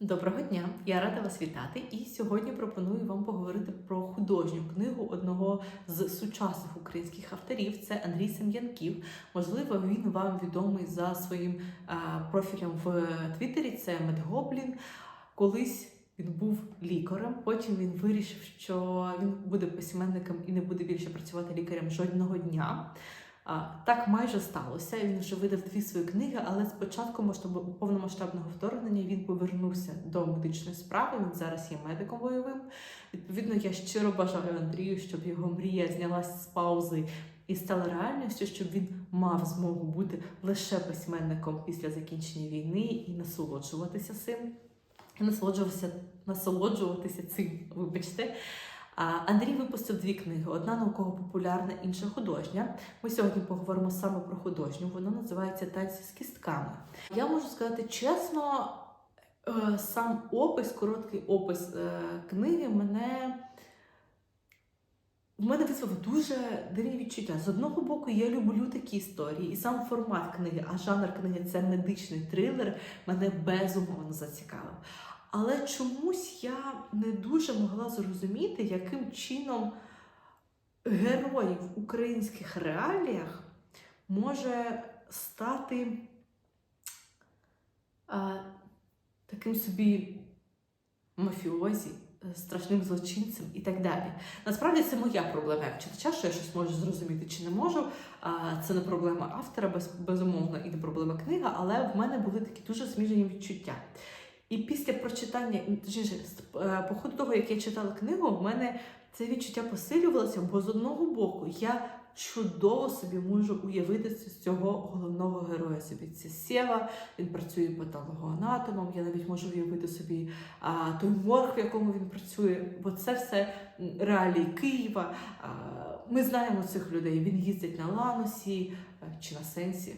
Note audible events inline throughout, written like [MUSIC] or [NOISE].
Доброго дня! Я рада вас вітати. І сьогодні пропоную вам поговорити про художню книгу одного з сучасних українських авторів. Це Андрій Сем'янків. Можливо, він вам відомий за своїм а, профілем в Твіттері. Це Медгоблін. Колись він був лікарем. Потім він вирішив, що він буде письменником і не буде більше працювати лікарем жодного дня. Так майже сталося. Він вже видав дві свої книги, але з початку масштабу- повномасштабного вторгнення він повернувся до медичної справи. Він зараз є медиком бойовим. Відповідно, я щиро бажаю Андрію, щоб його мрія знялась з паузи і стала реальністю, щоб він мав змогу бути лише письменником після закінчення війни і насолоджуватися цим. І насолоджуватися, насолоджуватися цим, вибачте. Андрій випустив дві книги: одна науково-популярна, інша художня. Ми сьогодні поговоримо саме про художню. Вона називається Танці з кістками. Я можу сказати чесно, е, сам опис, короткий опис е, книги мене. В мене визвав дуже дивні відчуття. З одного боку, я люблю такі історії, і сам формат книги, а жанр книги це медичний трилер, мене безумовно зацікавив. Але чомусь я не дуже могла зрозуміти, яким чином герой в українських реаліях може стати а, таким собі мафіозі, е, страшним злочинцем і так далі. Насправді це моя проблема як читача, що я щось можу зрозуміти чи не можу. А, Це не проблема автора, без, безумовно, і не проблема книги, але в мене були такі дуже сміжені відчуття. І після прочитання, е, по ходу того, як я читала книгу, в мене це відчуття посилювалося, бо з одного боку я чудово собі можу уявити з цього головного героя собі. Це Сєва, він працює патологоанатомом, я навіть можу уявити собі а, той морг, в якому він працює, бо це все реалії Києва. А, ми знаємо цих людей. Він їздить на Ланосі е, чи на Сенсі.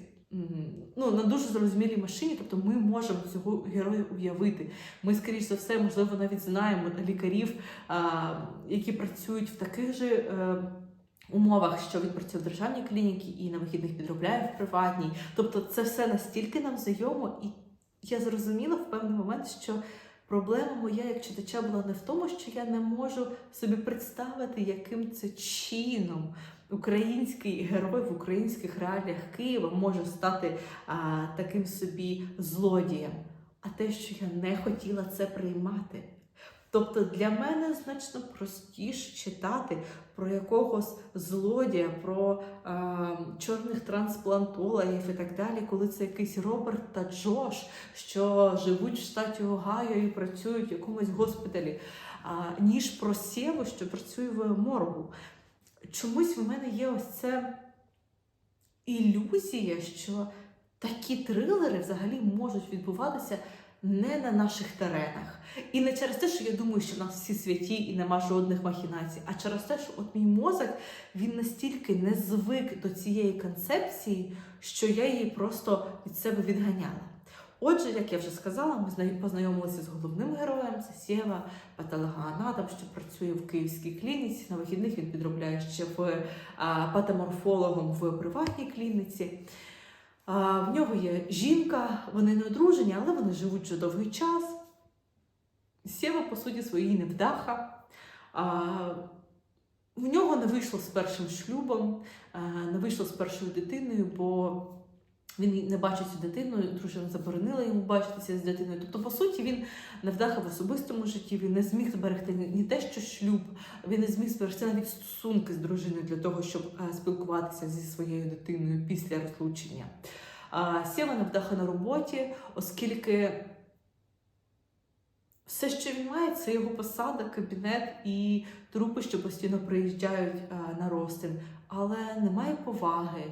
Ну, на дуже зрозумілій машині, тобто ми можемо цього героя уявити. Ми, скоріш за все, можливо, навіть знаємо лікарів, а, які працюють в таких же А, умовах, що він працює в державній клініці і на вихідних підробляє в приватній. Тобто, це все настільки нам знайомо, і я зрозуміла в певний момент, що проблема моя як читача була не в тому, що я не можу собі представити, яким це чином український герой в українських реаліях Києва може стати а, таким собі злодієм, а те, що я не хотіла це приймати. Тобто для мене значно простіше читати про якогось злодія, про е, чорних трансплантологів і так далі, коли це якийсь Роберт та Джош, що живуть в штаті Огайо і працюють в якомусь госпіталі, а, ніж про Сєву, що працює в моргу. Чомусь в мене є ось це ілюзія, що такі трилери взагалі можуть відбуватися не на наших теренах. І не через те, що я думаю, що в нас всі святі і нема жодних махінацій, а через те, що от мій мозок він настільки не звик до цієї концепції, що я її просто від себе відганяла. Отже, як я вже сказала, ми познайомилися з головним героєм, це Сєва патологоанатом, що працює в київській клініці. На вихідних він підробляє ще в а, патоморфологом в приватній клініці. В нього є жінка, вони не одружені, але вони живуть вже довгий час. Сєва, по суті, своїй невдаха. В нього не вийшло з першим шлюбом, не вийшло з першою дитиною, бо він не бачить цю дитину, дружина заборонила йому бачитися з дитиною. Тобто, по суті, він невдаха в особистому житті, він не зміг зберегти ні те, що шлюб, він не зміг зберегти навіть стосунки з дружиною для того, щоб е, спілкуватися зі своєю дитиною після розлучення. А Сєва невдаха на роботі, оскільки все, що він має, це його посада, кабінет і трупи, що постійно приїжджають на розтин, але немає поваги.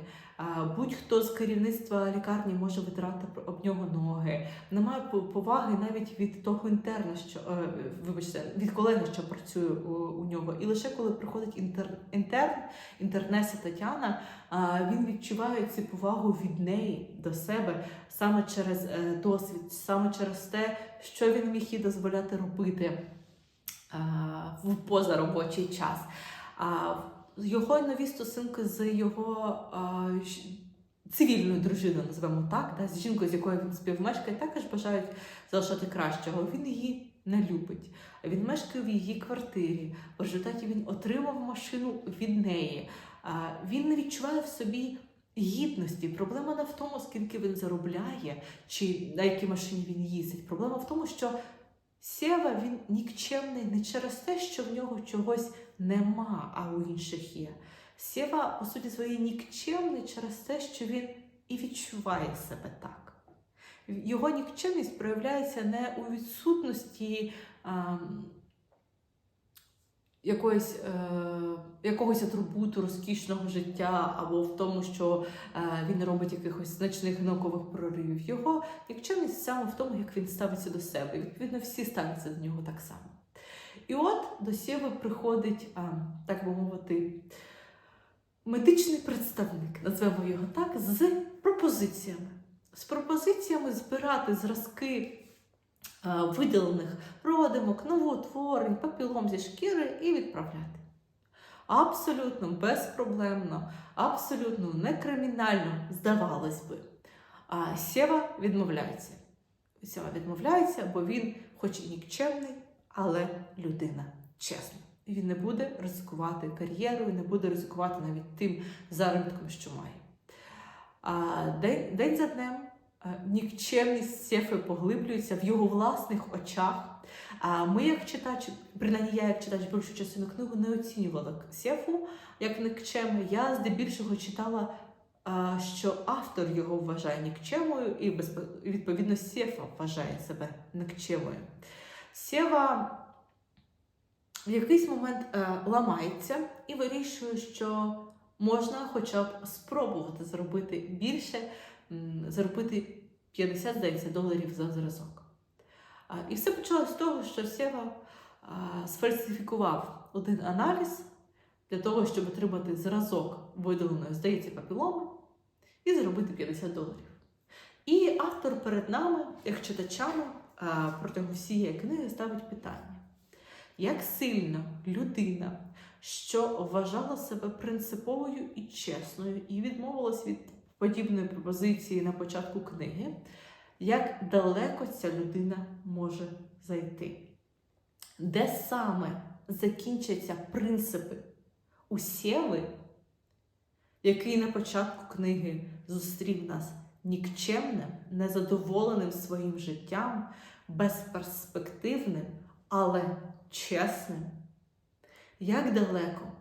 Будь-хто з керівництва лікарні може витирати об нього ноги. Немає поваги навіть від того інтерна, що е, вибачте, від колеги, що працює у, нього. І лише коли приходить інтер, інтерн, інтернеса Тетяна, він відчуває цю повагу від неї до себе саме через е, досвід, саме через те, що він міг їй дозволяти робити в позаробочий час. Його нові стосунки з його а, цивільною дружиною, називаємо так, да, з жінкою, з якою він співмешкає, також бажають залишати кращого. Він її не любить. Він мешкає в її квартирі. В результаті він отримав машину від неї. А, Він не відчуває в собі гідності. Проблема не в тому, скільки він заробляє, чи на якій машині він їздить. Проблема в тому, що Сєва він нікчемний не через те, що в нього чогось нема, а у інших є. Сєва, по суті, своє, нікчемний через те, що він і відчуває себе так. Його нікчемність проявляється не у відсутності а, якоїсь, е, якогось атрибуту розкішного життя, або в тому, що е, він робить якихось значних наукових проривів. Його нікчемність саме в тому, як він ставиться до себе. Відповідно, всі ставляться до нього так само. І от до Сєви приходить, а, так би мовити, медичний представник, назвемо його так, з пропозиціями. З пропозиціями збирати зразки а, видалених родимок, новоутворень, папілом зі шкіри і відправляти. Абсолютно безпроблемно, абсолютно не кримінально, здавалось би. А Сєва відмовляється. Сєва відмовляється, бо він, хоч і нікчемний, але людина чесна. Він не буде ризикувати кар'єрою, не буде ризикувати навіть тим заробітком, що має. А день, день за днем е, нікчемність Сєфи поглиблюється в його власних очах. А ми, як читач, принаймні я, як читач більшу частину книгу, не оцінювала Сєфу як нікчеми. Я здебільшого читала, що автор його вважає нікчемою, і відповідно Сєфа вважає себе нікчемою. Сєва в якийсь момент е, ламається і вирішує, що можна хоча б спробувати зробити більше, заробити 50, здається, доларів за зразок. І все почалося з того, що Сєва сфальсифікував один аналіз для того, щоб отримати зразок видаленої, здається, папіломи і заробити 50 доларів. І автор перед нами, як читачами, протягом всієї книги ставить питання: як сильно людина, що вважала себе принциповою і чесною, і відмовилась від подібної пропозиції на початку книги, як далеко ця людина може зайти? Де саме закінчаться принципи у Сєви, який на початку книги зустрів нас нікчемним, незадоволеним своїм життям, безперспективним, але чесним? Як далеко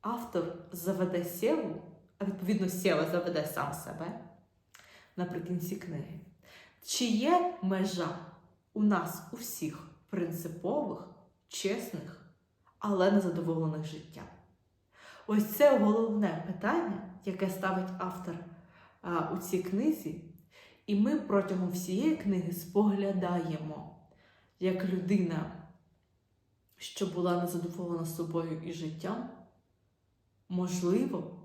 автор заведе Сєву, а відповідно Сєва заведе сам себе наприкінці книги? Чи є межа у нас у всіх принципових, чесних, але незадоволених життям? Ось це головне питання, яке ставить автор а, у цій книзі, і ми протягом всієї книги споглядаємо, як людина, що була незадоволена собою і життям, можливо,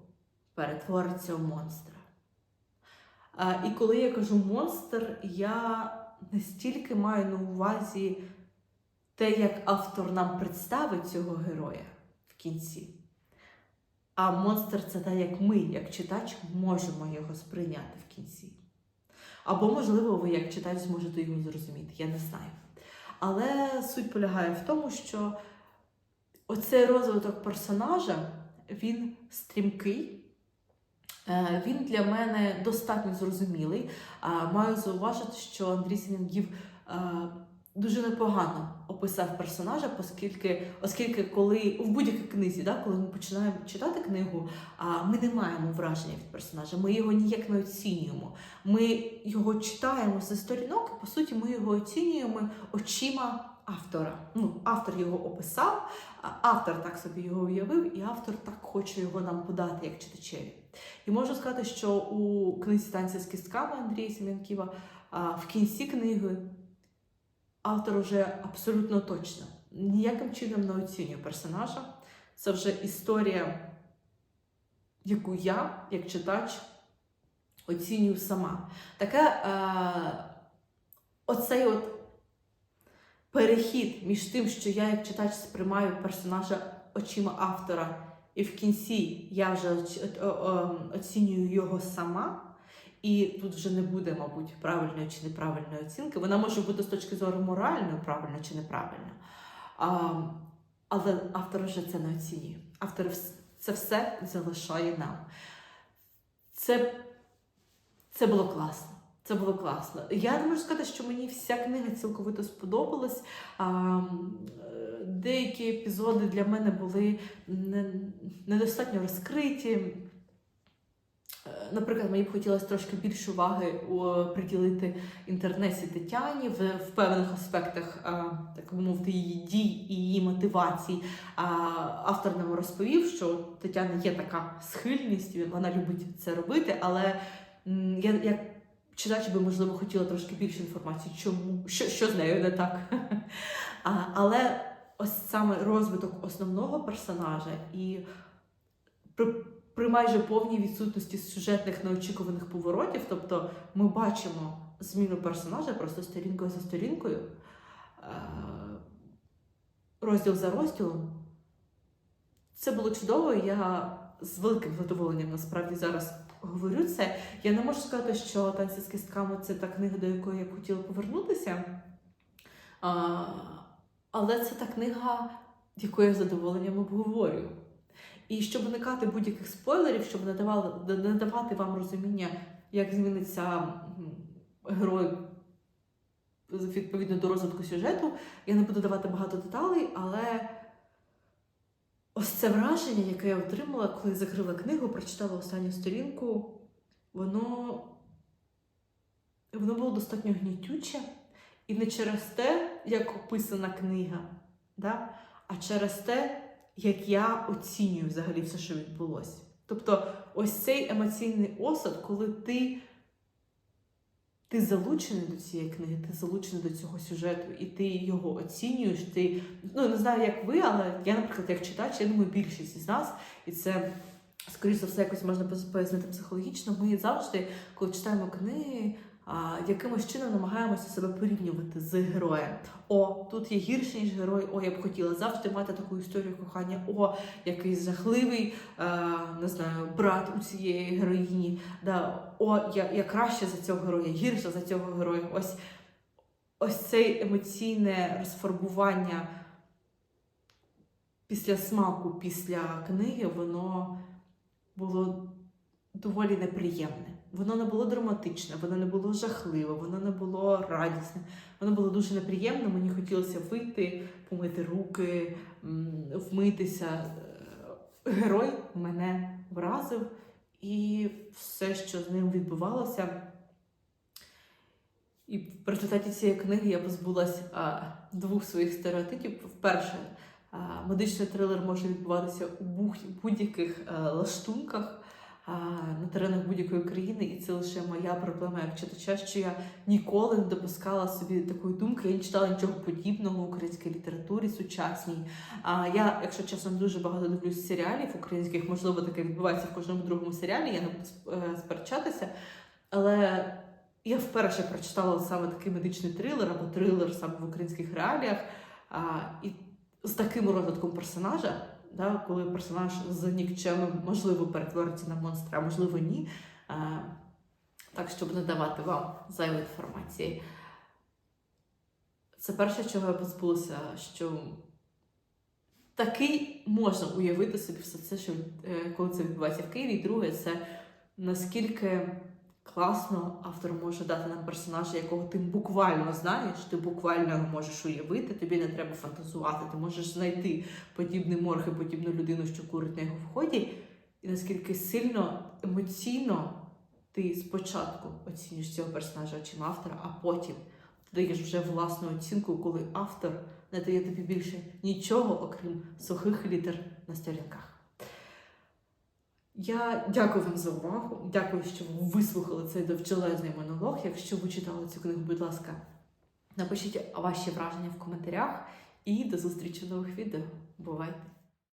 перетвориться в монстра. І коли я кажу монстр, я не стільки маю на увазі те, як автор нам представить цього героя в кінці. А монстр це те, як ми, як читач, можемо його сприйняти в кінці. Або, можливо, ви, як читач, зможете його зрозуміти, я не знаю. Але суть полягає в тому, що оцей розвиток персонажа він стрімкий. Е, Він для мене достатньо зрозумілий. Маю зауважити, що Андрій Сінгів дуже непогано описав персонажа, оскільки, оскільки коли в будь-якій книзі, да, коли ми починаємо читати книгу, ми не маємо враження від персонажа, ми його ніяк не оцінюємо. Ми його читаємо зі сторінок, і по суті, ми його оцінюємо очима автора. Ну, автор його описав, автор так собі його уявив, і автор так хоче його нам подати, як читачеві. І можу сказати, що у книзі танця з кістками Андрія Сім'янківа в кінці книги автор вже абсолютно точно ніяким чином не оцінює персонажа. Це вже історія, яку я, як читач, оцінюю сама. Таке е, оцей от перехід між тим, що я як читач сприймаю персонажа очима автора, і в кінці я вже оч- о- о- оцінюю його сама. І тут вже не буде, мабуть, правильної чи неправильної оцінки. Вона може бути з точки зору моральної, правильно чи неправильно. А, але автор вже це не оцінює. Автор це все залишає нам. Це, це було класно. Це було класно. Я не можу сказати, що мені вся книга цілковито сподобалась. А, е, деякі епізоди для мене були не, недостатньо розкриті. Е, Наприклад, мені б хотілося трошки більше уваги приділити інтернеті Тетяні в, в певних аспектах, так би мовити, її дій і її мотивацій. Автор нам розповів, що Тетяна є така схильність, вона любить це робити, але я як читач би, можливо, хотіла трошки більше інформації, чому, що, що з нею не так. [LAUGHS] А, але ось саме розвиток основного персонажа і при, при майже повній відсутності сюжетних неочікуваних поворотів, тобто ми бачимо зміну персонажа просто сторінкою за сторінкою, е, розділ за розділом. Це було чудово. Я з великим задоволенням насправді зараз говорю це. Я не можу сказати, що танці з кістками це та книга, до якої я б хотіла повернутися. А, але це та книга, яку я з задоволенням обговорюю. І щоб уникати будь-яких спойлерів, щоб не давали, не давати вам розуміння, як зміниться герой відповідно до розвитку сюжету, я не буду давати багато деталей, але ось це враження, яке я отримала, коли закрила книгу, прочитала останню сторінку, воно, воно було достатньо гнітюче. І не через те, як описана книга, да? а через те, як я оцінюю взагалі все, що відбулося. Тобто, ось цей емоційний осад, коли ти, ти залучений до цієї книги, ти залучений до цього сюжету, і ти його оцінюєш. Ти ну не знаю, як ви, але я, наприклад, як читач, я думаю, більшість із нас, і це. Скоріше за все, якось можна пояснити психологічно. Ми завжди, коли читаємо книги, якимось чином намагаємося себе порівнювати з героєм. О, тут є гірше, ніж герой. О, я б хотіла завжди мати таку історію кохання. О, який жахливий, не знаю, брат у цієї героїні. Да, О, я, я краще за цього героя, гірше за цього героя. Ось, ось це емоційне розфарбування після смаку, після книги, воно було доволі неприємне. Воно не було драматичне, воно не було жахливе, воно не було радісне. Воно було дуже неприємне. Мені хотілося вийти, помити руки, вмитися. Е, Герой мене вразив, і все, що з ним відбувалося. І в результаті цієї книги я позбулася а, двох своїх стереотипів. Вперше, а, медичний трилер може відбуватися у будь-яких а, лаштунках на теренах будь-якої країни, і це лише моя проблема як читача, що я ніколи не допускала собі такої думки. Я не читала нічого подібного в українській літературі сучасній. А я, якщо чесно, дуже багато дивлюсь серіалів українських, можливо, таке відбувається в кожному другому серіалі. Я не буду е, сперечатися, але. Я вперше прочитала саме такий медичний трилер або трилер саме в українських реаліях. А, і з таким розвитком персонажа, да, коли персонаж з нікчемом можливо перетвориться на монстра, а можливо ні. А, так, щоб не давати вам зайвої інформації. Це перше, чого я позбулася, що такий можна уявити собі все це, що е, коли це відбувається в Києві. І друге, це наскільки класно автор може дати нам персонажа, якого ти буквально знаєш, ти буквально його можеш уявити, тобі не треба фантазувати, ти можеш знайти подібний морг і подібну людину, що курить на його вході, і наскільки сильно емоційно ти спочатку оцінюєш цього персонажа очима автора, а потім ти даєш вже власну оцінку, коли автор не дає тобі більше нічого, окрім сухих літер на сторінках. Я дякую вам за увагу. Дякую, що ви вислухали цей довжелезний монолог. Якщо ви читали цю книгу, будь ласка, напишіть ваші враження в коментарях і до зустрічі нових відео. Бувайте!